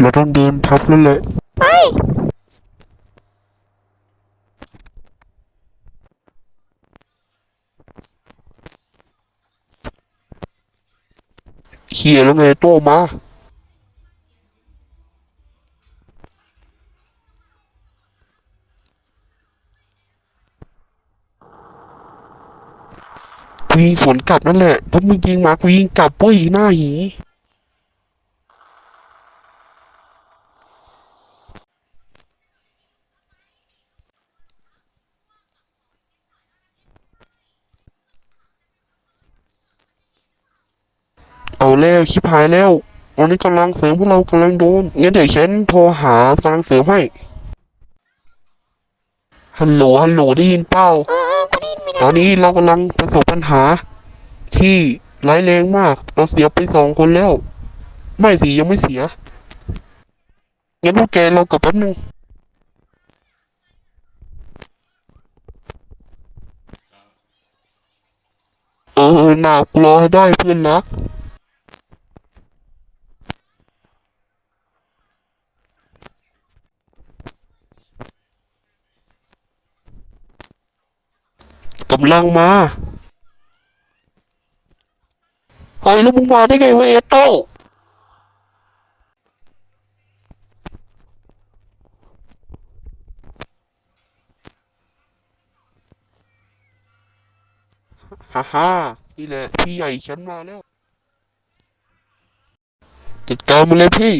เราต้องเดินทับแล้วแหละไปเขี่ยแล้วไงโตมากูยิงสวนกลับนั่นแหละถ้ามึงยิงมากูยิงกลับเว้ยหน้าหี เอาแล้วชิบหายแล้ววันนี้กำลังเสริมพวกเรากำลังโดนงั้นเดี๋ยวฉันโทรหากำลังเสริมให้ฮัลโหลฮัลโหลได้ยินเปล่าเออเออกูได้ยินไม่ตได้อนนี้เรากำลังประสบปัญหา ที่ร้ายแรงมาก เราเสียไปสองคนแล้ว ไม่สิยังไม่เสียงั้นพวกแกเรากลับแป๊บนึงเออหนากรอให้ได้เพื่อนรัก กำลังมาเฮ้ยแล้วมึงมาได้ไงวเอโต้ฮ่าฮ่านี่แหละพี่ใหญ่ฉันมาแล้ว จัดการมาเลยพี่